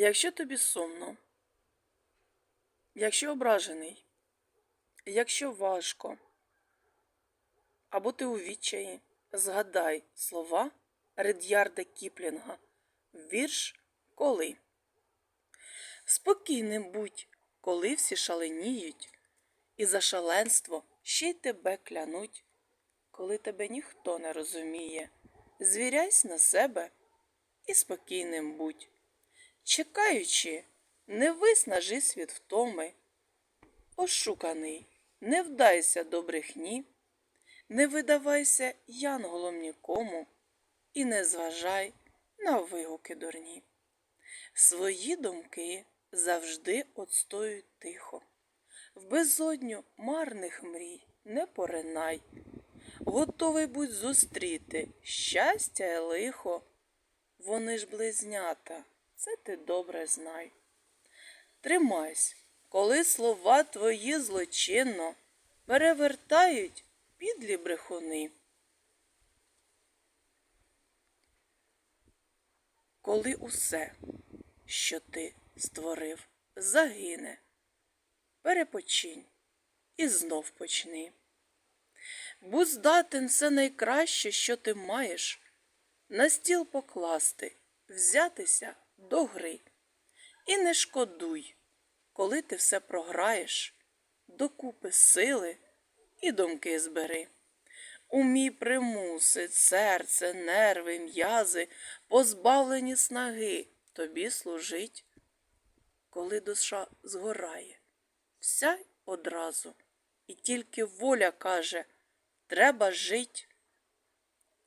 Якщо тобі сумно, якщо ображений, якщо важко, або ти у відчаї, згадай слова Ред'ярда Кіплінга, вірш Коли. Спокійним будь, коли всі шаленіють, і за шаленство ще й тебе клянуть, коли тебе ніхто не розуміє, звіряйсь на себе і спокійним будь. Чекаючи, не виснажи від втоми. Ошуканий, не вдайся до брехні, не видавайся янголом нікому і не зважай на вигуки дурні. Свої думки завжди отстоюй тихо. В безодню марних мрій не поринай. Готовий будь зустріти щастя й лихо. Вони ж близнята, це ти добре знай. Тримайсь, коли слова твої злочинно перевертають підлі брехуни. Коли усе, що ти створив, загине, перепочинь і знов почни. Будь здатен все найкраще, що ти маєш, на стіл покласти, взятися до гри. І не шкодуй, коли ти все програєш, докупи сили і думки збери. Умій примусить серце, нерви, м'язи, позбавлені снаги, тобі служить, коли душа згорає, вся одразу, і тільки воля каже треба жить.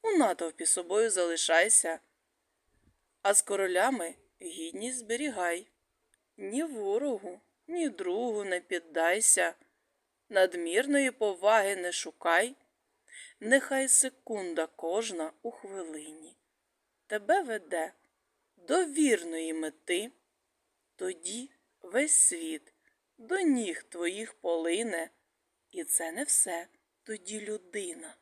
У натовпі собою залишайся, а з королями гідність зберігай. Ні ворогу, ні другу не піддайся, надмірної поваги не шукай, нехай секунда кожна у хвилині тебе веде до вірної мети, тоді весь світ до ніг твоїх полине, і це не все, тоді людина.